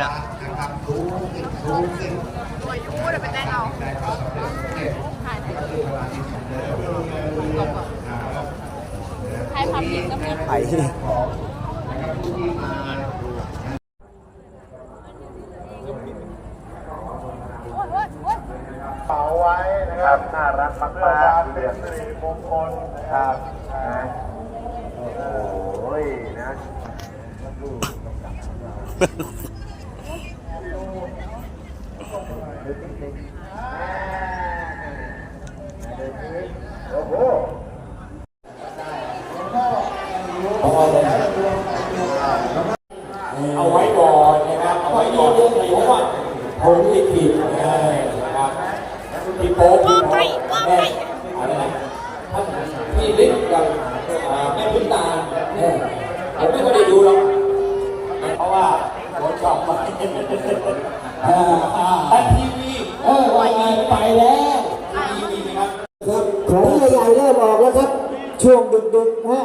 ตัวยูเดี๋ยวไปแต่งเอาใครทำผิดก็ไม่ไอ้เป๋าไว้นะครับน่ารักมากๆเพื่อการเป็นสิริมงคลนะครับนะโอ้ยนะ โอ้โหเอาไว้ก่อนนะครับ เอาไว้ก่อนเพราะว่าผมผิดผิดนะครับพี่โป๊พี่โป๊แม่อะไรนะท่านพี่ฤทธิ์กับแม่พุทธาเนี่ยผมไม่ค่อยได้ดูหรอกเพราะว่าผมชอบไปแต่ทีวีเออว่า ไงไปแล้วทีวีนะครับของใหญ่ๆเริ่มออกแล้วครับ ช่วงดึกๆนะฮะ